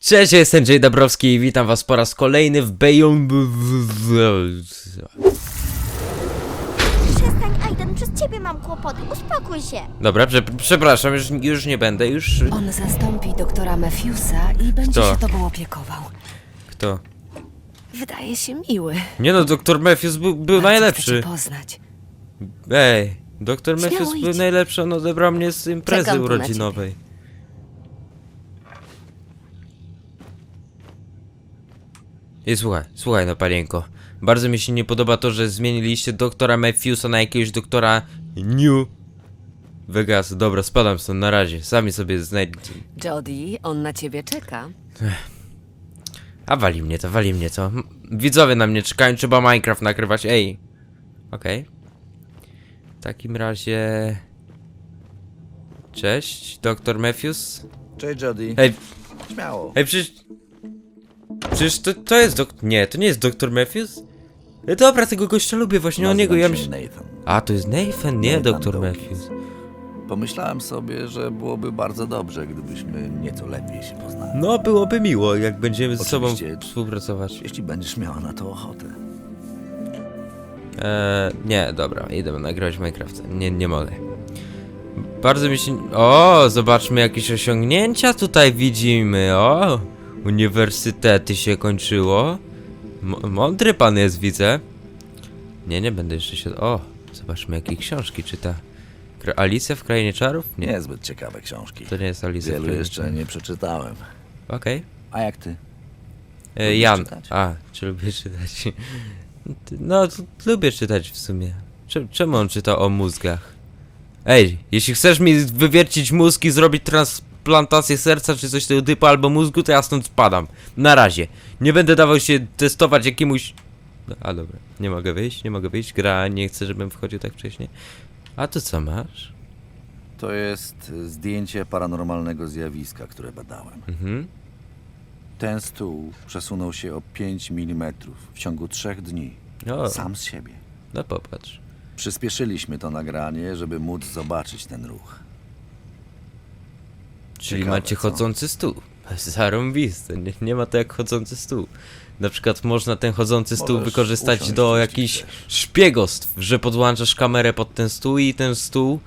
Cześć, jestem Jay Dabrowski i witam was po raz kolejny w Bejon... Przestań, Aiden, przez ciebie mam kłopoty, uspokój się. Dobra, prze przepraszam, już, już nie będę, już... On zastąpi doktora Matthewsa i będzie Kto? się tobą opiekował. Kto? Wydaje się miły. Nie no, doktor Matthews był, był Bardzo najlepszy. chcę cię poznać. Ej, doktor Śmiało Matthews był idź. najlepszy, on odebrał mnie z imprezy Czekam tu na urodzinowej. I słuchaj, słuchaj no panienko. Bardzo mi się nie podoba to, że zmieniliście doktora Matthewsa na jakiegoś doktora New Vegas. Dobra, spadam stąd na razie. Sami sobie znajdziecie. Jody, on na ciebie czeka. A wali mnie to, wali mnie to. M- Widzowie na mnie czekają, trzeba Minecraft nagrywać. Ej. Okej. W takim razie... Cześć, doktor Matthews. Cześć Jody. Ej, Śmiało. ej, przecież... Przecież to, to jest dok... Nie, to nie jest doktor Matthews? Ej, dobra, tego gościa lubię, właśnie o niego, ja myślę... Nathan. A, to jest Nathan, nie Nathan doktor Dawkins. Matthews. Pomyślałem sobie, że byłoby bardzo dobrze, gdybyśmy nieco lepiej się poznali. No, byłoby miło, jak będziemy ze sobą Oczywiście. współpracować. Jeśli będziesz miała na to ochotę. Eee, nie, dobra, idę nagrywać Minecraft. Nie, nie mogę. Bardzo mi się... O, zobaczmy jakieś osiągnięcia tutaj widzimy, o! Uniwersytety się kończyło. M mądry pan jest, widzę. Nie, nie będę jeszcze się... O, zobaczmy jakie książki czyta. Kra Alicja w Krainie Czarów? Nie, Niezbyt ciekawe książki. to nie jest Alicja w Wielu Krainie jeszcze nie przeczytałem. Okej. A jak ty? E, Jan. czytać? A, czy lubię czytać? No, lubię czytać w sumie. Cze- Czemu on czyta o mózgach? Ej, jeśli chcesz mi wywiercić mózg i zrobić transplantację serca czy coś tego typu albo mózgu, to ja stąd spadam. Na razie. Nie będę dawał się testować jakiemuś... No, A dobra, nie mogę wyjść, nie mogę wyjść. Gra nie chce, żebym wchodził tak wcześnie. A to co masz? To jest zdjęcie paranormalnego zjawiska, które badałem. Mhm. Ten stół przesunął się o 5 mm w ciągu trzech dni. O, Sam z siebie. no popatrz. Przyspieszyliśmy to nagranie, żeby móc zobaczyć ten ruch. Czyli Ciekawe, macie co? chodzący stół. Zarąbiste, nie, nie ma to jak chodzący stół. Na przykład można ten chodzący stół Możesz wykorzystać usiąść, do jakichś chcesz. szpiegostw, że podłączasz kamerę pod ten stół i ten stół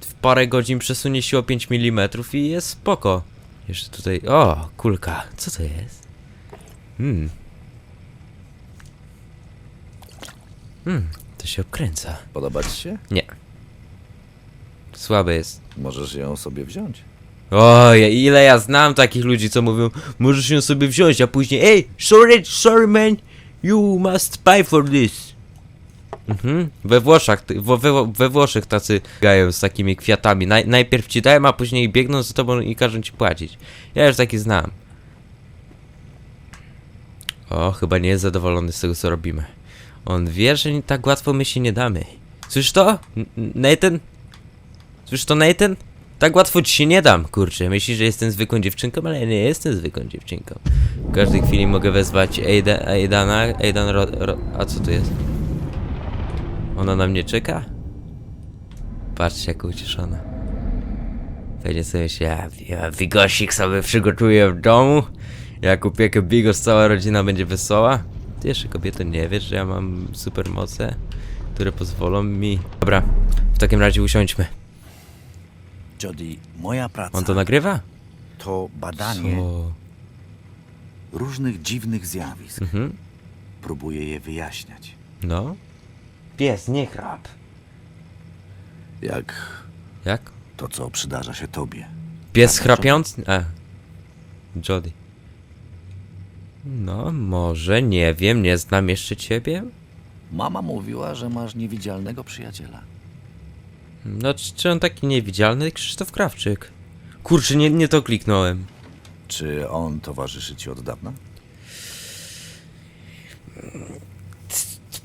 w parę godzin przesunie się o 5 mm i jest spoko. Jeszcze tutaj, o, kulka, co to jest? Hmm. Hmm, to się obkręca. Podoba ci się? Nie. Słabe jest. Możesz ją sobie wziąć. Oj, ile ja znam takich ludzi, co mówią, możesz ją sobie wziąć, a później, ej, sorry, sorry man, you must pay for this. Mhm. We Włoszech, we, we, Włoszech tacy gają z takimi kwiatami. Naj, najpierw ci dają, a później biegną za tobą i każą ci płacić. Ja już taki znam. O, chyba nie jest zadowolony z tego, co robimy. On wie, że tak łatwo my się nie damy. Słyszysz to? Nathan? Słyszysz to, Nathan? Tak łatwo ci się nie dam, kurczę. Myślisz, że jestem zwykłą dziewczynką, ale ja nie jestem zwykłą dziewczynką. W każdej chwili mogę wezwać Aida, Aidana, Aidan ro, ro, A co to jest? Ona na mnie czeka? Patrzcie, jak ucieszona. Pewnie sobie się, ja, ja bigosik sobie przygotuję w domu. Jak upiekę bigos, cała rodzina będzie wesoła. Ty jeszcze kobieto nie wiesz, że ja mam supermoce, które pozwolą mi... Dobra, w takim razie usiądźmy. Jody, moja praca On to nagrywa? to badanie Co? różnych dziwnych zjawisk. Mhm. Próbuję je wyjaśniać. No. Pies, nie chrap. Jak Jak? to, co przydarza się tobie. Pies Prawda, chrapiący? A. Jody. No, może, nie wiem, nie znam jeszcze ciebie. Mama mówiła, że masz niewidzialnego przyjaciela. No, czy, czy on taki niewidzialny? Krzysztof Krawczyk. Kurczę, nie, nie to kliknąłem. Czy on towarzyszy ci od dawna?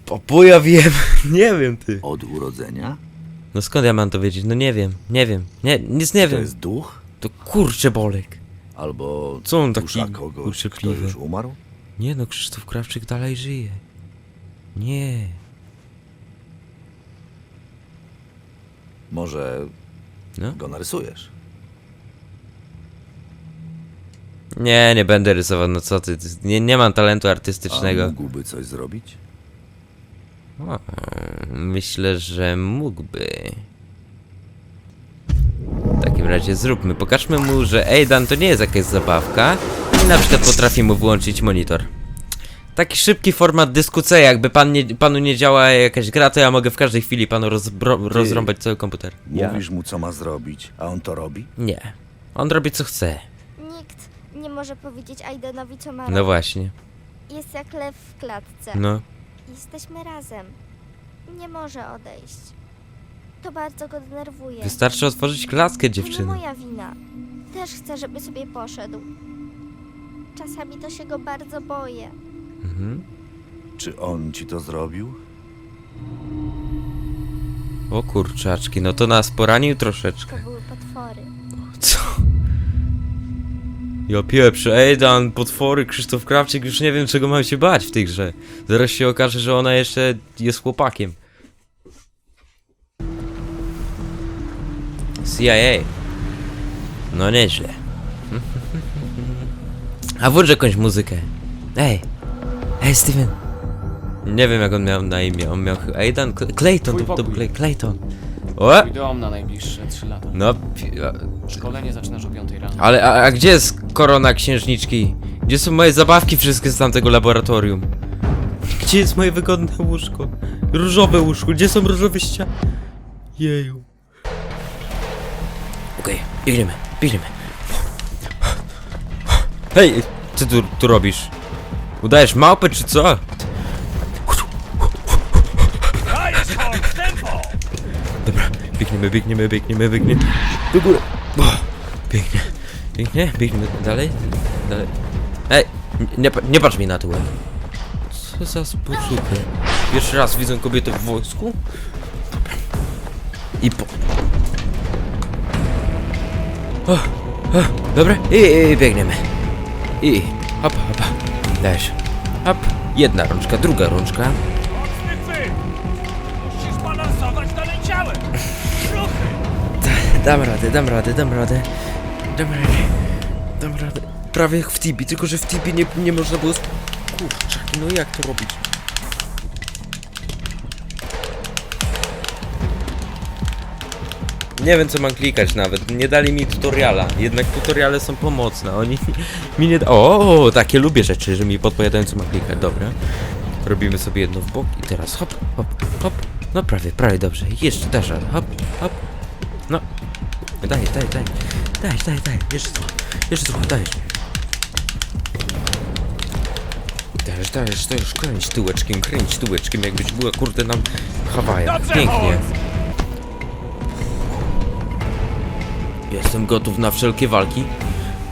O, bo ja wiem, nie wiem ty. Od urodzenia? No skąd ja mam to wiedzieć? No nie wiem, nie wiem, nie, nic nie To wiem. jest duch? To kurczę bolek. Albo Co on taki dusza kogoś, kto uczciwy? już umarł? Nie no, Krzysztof Krawczyk dalej żyje. Nie. Może No. go narysujesz? Nie, nie będę rysował, no co ty, nie, nie mam talentu A artystycznego. mógłby coś zrobić? O, myślę, że mógłby. W takim razie zróbmy, pokażmy mu, że Aidan to nie jest jakaś zabawka i na przykład potrafi mu włączyć monitor. Taki szybki format dyskusji, jakby pan nie, panu nie działa jakaś gra, to ja mogę w każdej chwili panu rozbro, rozrąbać cały komputer. Mówisz mu, co ma zrobić, a on to robi? Nie. On robi co chce. Nikt nie może powiedzieć Aidenowi, co ma No robić. właśnie. Jest jak lew w klatce. No. Jesteśmy razem. Nie może odejść. To bardzo go denerwuje. Wystarczy otworzyć klatkę, To nie dziewczyny. moja wina. Też chcę, żeby sobie poszedł. Czasami to się go bardzo boję. Mhm. Czy on ci to zrobił? O kurczaczki, no to nas poranił To troszeczkę. były potwory. Co? Ja pieprzę, Aidan, potwory, Krzysztof Krawczyk, już nie wiem czego mam się bać w tej grze. Zaraz się okaże, że ona jeszcze jest chłopakiem. CIA. No nieźle. A włącz jakąś muzykę. Ej. Ej, Steven. Nie wiem jak on miał na imię. On miał chyba Aidan? Cl- Clayton, Twój to, to był pokój. Clay- Clayton. O! Dom na najbliższe 3 lata. No, pi- a- Szkolenie zaczynasz o 5 rano. ale a, a gdzie jest korona księżniczki? Gdzie są moje zabawki wszystkie z tamtego laboratorium? Gdzie jest moje wygodne łóżko? Różowe łóżko, gdzie są różowe ściany? Jeju. Okej, biegniemy, biegniemy. Hej, co tu, tu robisz? Udajesz małpę czy co? Dobra, biegniemy, biegniemy, biegniemy, biegniemy. Do góry. Pięknie, pięknie, biegniemy dalej, dalej. Ej, nie, nie patrz mi na tyłek. Co za sposób? Pierwszy raz widzę kobietę w wojsku. I po... O, dobra, i, i biegniemy. I dajesz. Hop, jedna rączka, druga rączka. Musisz balansować dalej ciałem! Ruchy! Dam radę, dam radę, dam radę. Dam radę. Dam radę. Prawie jak w Tibi, tylko że w Tibi nie, nie można było... Kurczaki, no jak to robić? Nie wiem co mam klikać nawet, nie dali mi tutoriala, jednak tutoriale są pomocne, oni mi nie. O, takie lubię rzeczy, że mi podpowiadają co mam klikać, dobra. Robimy sobie jedno w bok i teraz hop, hop, hop. No prawie, prawie dobrze, jeszcze dasz radę, hop, hop. No. Daj, daj, daj. Daj, daj, daj. Jeszcze trochę. Jeszcze trochę, dajesz. Dajesz, dajesz, dajesz. Kręć tyłeczkiem, kręć tyłeczkiem, jakbyś była kurde nam Hawaja. Pięknie. Jestem gotów na wszelkie walki.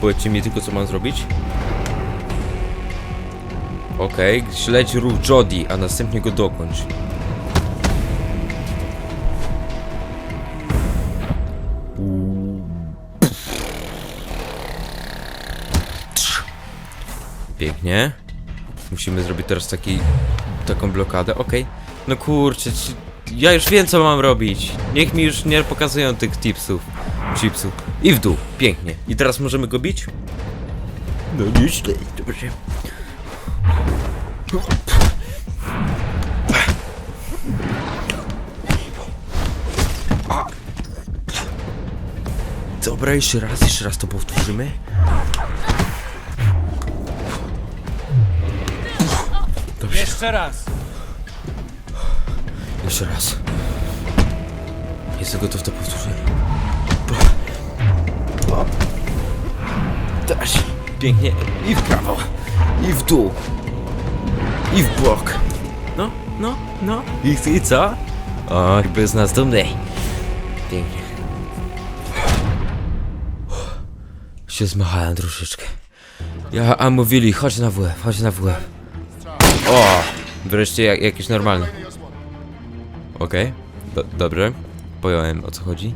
Powiedzcie mi tylko, co mam zrobić. Okej, śledź ruch Jody, a następnie go dokończ. Pięknie. Musimy zrobić teraz taki, taką blokadę, okej. No kurczę, ja już wiem co mam robić. Niech mi już nie pokazują tych tipsów, chipsów. I w dół, pięknie. I teraz możemy go bić? No nieźle, dobrze. Dobra, jeszcze raz, jeszcze raz to powtórzymy. Dobrze. Jeszcze raz! Jeszcze raz. Jestem gotów to powtórzyć. Daś. Pięknie. I w prawo. I w dół. I w bok. No, no, no. I, i co? O, był z nas dumny. Pięknie. Się zmachałem troszeczkę. Ja, a mówili, chodź na WF, chodź na WF. O! Wreszcie jak, jakieś normalne. Okej, do, dobrze. Pojąłem o co chodzi.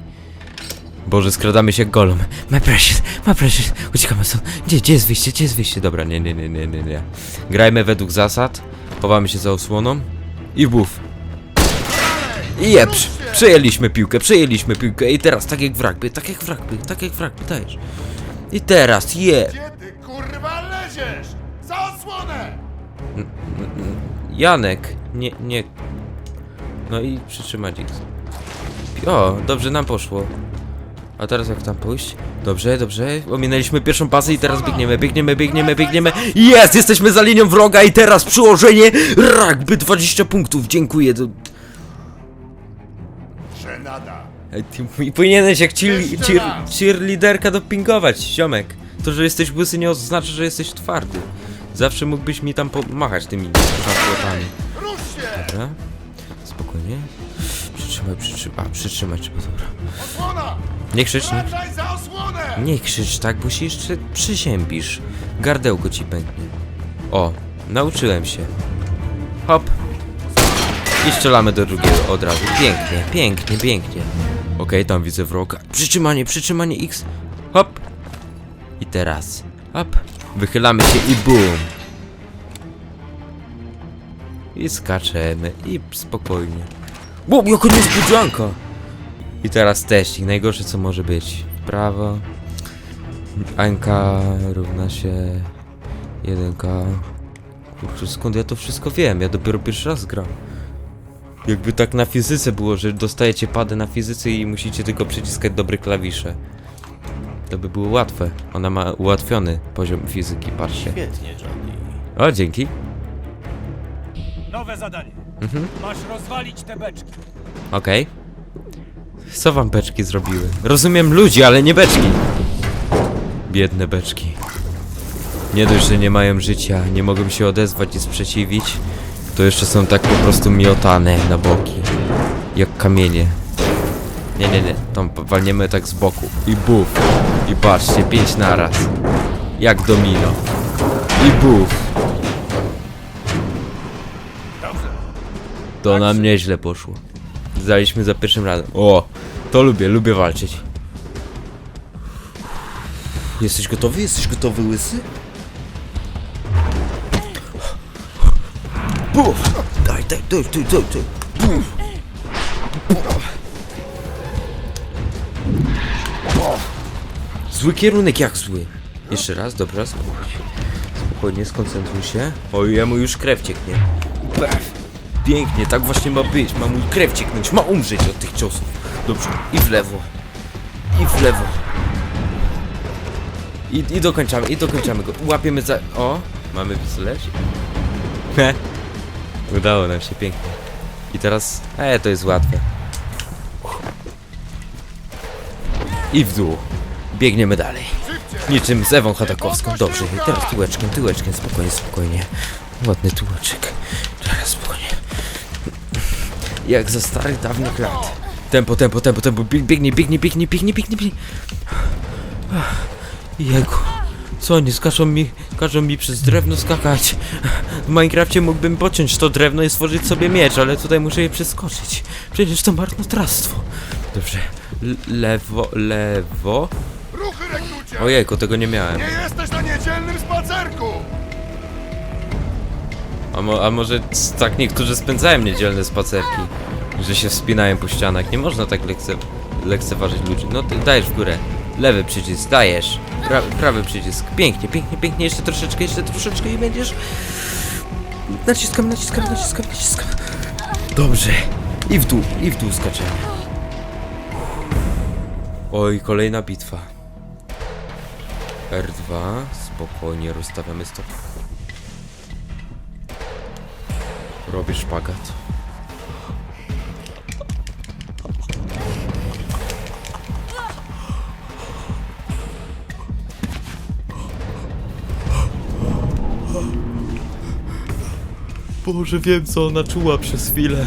Boże, skradamy się golem. My precious, my precious. Uciekamy stąd. Gdzie, gdzie jest wyjście, gdzie jest wyjście? Dobra, nie, nie, nie, nie, nie, nie. Grajmy według zasad. Chowamy się za osłoną. I buf. I jeprz. Przejęliśmy piłkę, przejęliśmy piłkę. I teraz tak jak w rugby, tak jak w rugby, tak jak w rugby, dajesz. I teraz, je. Gdzie ty, kurwa, niesiesz? Za osłonę! Janek, nie, nie. No i przytrzymać X. O, dobrze nam poszło. A teraz jak tam pójść? Dobrze, dobrze. Ominęliśmy pierwszą pasę i teraz biegniemy, biegniemy, biegniemy, biegniemy. Jest! Jesteśmy za linią wroga i teraz przyłożenie rugby 20 punktów. Dziękuję. Żenada. Ty- I powinieneś jak cheer, cheer, cheerleaderka dopingować, ziomek. To, że jesteś łysy nie oznacza, że jesteś twardy. Zawsze mógłbyś mi tam pomachać tymi się! Dobra. Spokojnie. Przytrzymaj, przytrzymaj. A, przytrzymać trzeba, dobra. Nie krzycz, nie, nie krzycz tak, bo się jeszcze przyziębisz. Gardełko ci pęknie. O, nauczyłem się. Hop. I strzelamy do drugiego od razu. Pięknie, pięknie, pięknie. Okej, tam widzę wroga. Przytrzymanie, przytrzymanie X. Hop. I teraz. Hop. Wychylamy się i boom. I skaczemy. I spokojnie. Wow, jaka niespodzianka! I teraz teścik, najgorsze co może być. W prawo. Anka równa się 1K. Kurczę, skąd ja to wszystko wiem? Ja dopiero pierwszy raz gram. Jakby tak na fizyce było, że dostajecie padę na fizyce i musicie tylko przyciskać dobre klawisze. To by było łatwe. Ona ma ułatwiony poziom fizyki, patrzcie. Świetnie, Johnny. O, dzięki. Nowe zadanie. Masz rozwalić te beczki. Okej. Co wam beczki zrobiły? Rozumiem ludzi, ale nie beczki. Biedne beczki. Nie dość, że nie mają życia, nie mogą się odezwać i sprzeciwić, to jeszcze są tak po prostu miotane na boki. Jak kamienie. Nie, nie, nie. Tą walniemy tak z boku. I buf. I patrzcie, pięć naraz. Jak domino. I buf. To nam nieźle poszło. Zdaliśmy za pierwszym razem. O, to lubię, lubię walczyć. Jesteś gotowy? Jesteś gotowy, łysy? Buf! Daj, daj, daj, daj, daj, daj. Buf! Zły kierunek, jak zły? Jeszcze raz, dobra, spokojnie. Spokojnie, skoncentruj się. Oj, jemu już krew cieknie. Pef. Pięknie, tak właśnie ma być. Ma mój krew cieknąć, ma umrzeć od tych ciosów. Dobrze, i w lewo. I w lewo. I, I dokończamy, i dokończamy go. Łapiemy za... O, mamy pistolet. He. Udało nam się, pięknie. I teraz... E, to jest łatwe. I w dół. Biegniemy dalej. Niczym z Ewą Chodakowską. Dobrze, teraz tyłeczkiem, tyłeczkiem, spokojnie, spokojnie. Ładny tyłeczek. Jak za starych dawnych lat. Tempo, tempo, tempo, tempo. Bieg- Biegnij, biegnij, biegnij, biegnij, biegnij, biegnij. Ach, Jego. Co oni skaczą mi, każą mi przez drewno skakać. W Minecrafcie mógłbym pociąć to drewno i stworzyć sobie miecz, ale tutaj muszę je przeskoczyć. Przecież to marnotrawstwo. Dobrze. L lewo, lewo. Ruchy, rekrucie! Ojejku, tego nie miałem. Nie jesteś na niedzielnym spacerku! A, mo a może tak niektórzy spędzają niedzielne spacerki, że się wspinają po ścianach. Nie można tak lekce lekceważyć ludzi. No ty dajesz w górę. Lewy przycisk, dajesz. Pra prawy przycisk. Pięknie, pięknie, pięknie. Jeszcze troszeczkę, jeszcze troszeczkę i będziesz... Naciskam, naciskam, naciskam, naciskam. Dobrze. I w dół, i w dół skaczemy. Oj, kolejna bitwa. R2. Spokojnie rozstawiamy stop. Robię szpagat. Boże, wiem co ona czuła przez chwilę.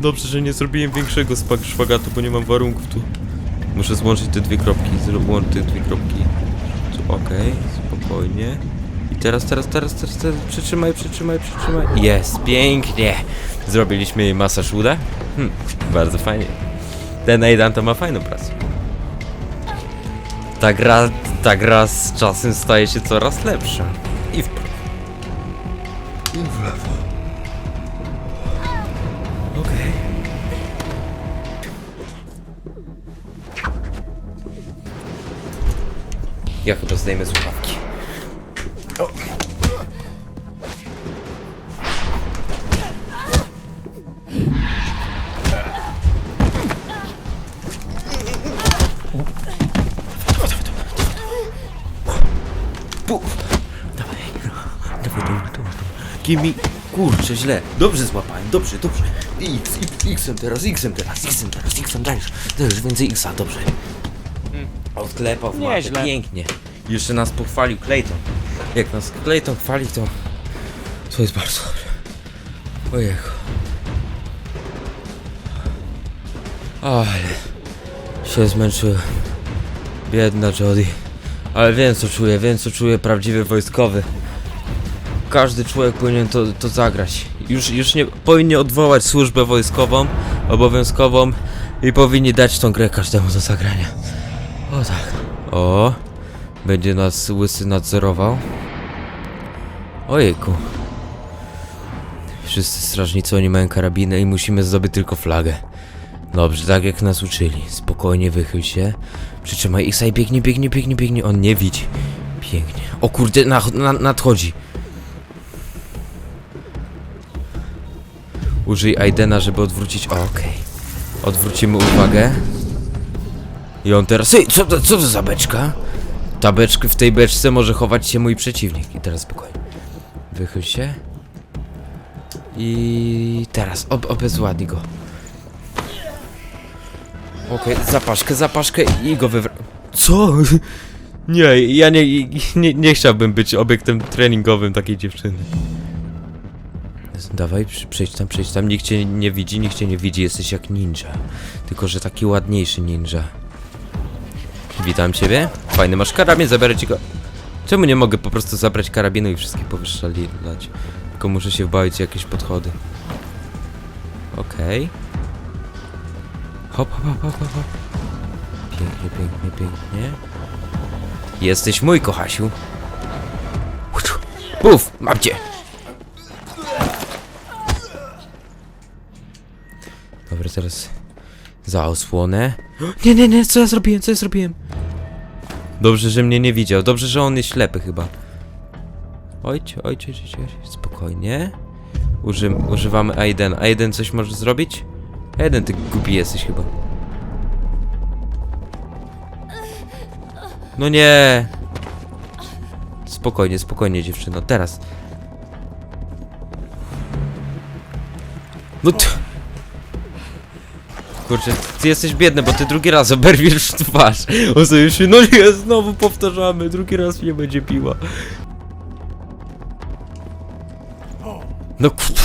Dobrze, że nie zrobiłem większego szpagatu, bo nie mam warunków tu. Muszę złączyć te dwie kropki, złączyć te dwie kropki. Okej, spokojnie. Teraz, teraz, teraz, teraz, teraz, przytrzymaj, przytrzymaj, przytrzymaj. Jest, pięknie. Zrobiliśmy jej masaż uda. Hm, bardzo fajnie. Ten Aidan to ma fajną pracę. Ta gra, ta gra z czasem staje się coraz lepsza. I w prawo. I w lewo. Okej. Ja chyba zdejmę słuchawki. Dawaj, dawaj, dawaj. Kimi, kurczę, źle. Dobrze złapałem, dobrze, dobrze. X, X, X-em teraz, X-em teraz, X-em teraz, X-em dajesz. Dajesz więcej X-a, dobrze. Odklepał w mapę, Nieźle. pięknie. Jeszcze nas pochwalił Clayton. Jak nas Clayton chwali, to... To jest bardzo dobrze. Ojej. Ale... Się zmęczyłem. Biedna Jodie. Ale wiem co czuję, wiem co czuje prawdziwy wojskowy. Każdy człowiek powinien to, to zagrać. Już, już nie powinni odwołać służbę wojskową, obowiązkową i powinni dać tą grę każdemu do zagrania. O tak. O, będzie nas łysy nadzorował. Ojejku. Wszyscy strażnicy oni mają karabiny i musimy zdobyć tylko flagę. Dobrze, tak jak nas uczyli. Spokojnie wychyl się. Przytrzymaj X i biegnie, biegnie, biegnie, biegnie. On nie widzi. Pięknie. O kurde, na, na, nadchodzi. Użyj Aidena, żeby odwrócić. Okej. Odwrócimy uwagę. I on teraz. Ej, co, to- co to za beczka? Ta beczka, w tej beczce może chować się mój przeciwnik. I teraz spokojnie. Wychyl się. I teraz ob obezwładnij go. Okej, zapaszkę, zapaszkę i go wywra... Co? Nie, ja nie, nie, nie chciałbym być obiektem treningowym takiej dziewczyny. Dawaj, przejdź tam, przejdź tam, nikt cię nie widzi, nikt cię nie widzi, jesteś jak ninja. Tylko, że taki ładniejszy ninja. Witam ciebie. Fajny masz karabin, zabiorę ci go. Czemu nie mogę po prostu zabrać karabinu i wszystkich powyszczelić? Tylko muszę się wbawić jakieś podchody. Okej. Hop, hop, hop, hop, hop, hop. Pięknie, pięknie, pięknie. Jesteś mój, kochasiu. Buf, mam cię. Dobra, teraz za osłonę. Nie, nie, nie, co ja zrobiłem, co ja zrobiłem? Dobrze, że mnie nie widział. Dobrze, że on jest ślepy chyba. Ojcie, ojcie, ojcie, ojcie. spokojnie. Użym, używamy Aiden. Aiden coś może zrobić? Aiden, ty głupi jesteś chyba. No nie. Spokojnie, spokojnie dziewczyno, teraz. No t... Kurczę, ty jesteś biedny, bo ty drugi raz oberwiesz twarz. On sobie już, no nie, znowu powtarzamy, drugi raz mnie będzie piła. No pff,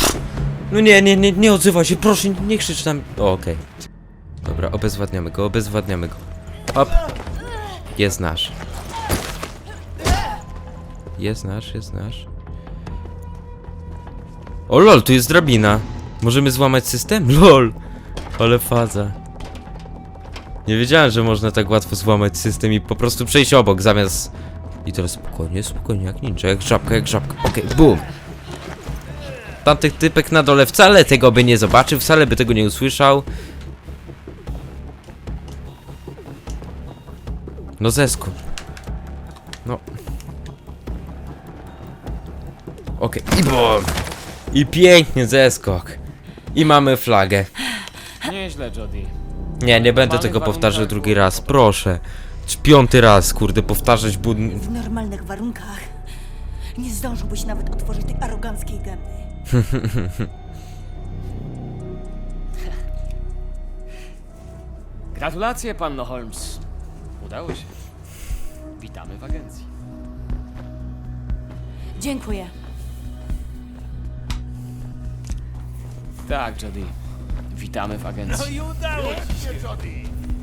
No nie, nie, nie, nie odzywa się, proszę, nie, krzycz tam. O, okej. Dobra, obezwładniamy go, obezwładniamy go. Hop. Jest nasz. Jest nasz, jest nasz. O lol, tu jest drabina. Możemy złamać system? Lol. Ale faza. Nie wiedziałem, że można tak łatwo złamać system i po prostu przejść obok zamiast... I teraz spokojnie, spokojnie, jak ninja, jak żabka, jak żabka. Okej, boom. Tamtych typek na dole wcale tego by nie zobaczył, wcale by tego nie usłyszał. No zeskok. No. Okej, i bom. I pięknie zeskok. I mamy flagę. Nieźle, Jody. Nie, nie będę tego powtarzał drugi raz, proszę. Czy Piąty raz, kurde, powtarzać bud... W normalnych warunkach nie zdążyłbyś nawet otworzyć tej aroganckiej gęby. Gratulacje, panno Holmes. Udało się. Witamy w agencji. Dziękuję. Tak, Jody. Witamy w agencji. No i udało się, Jody.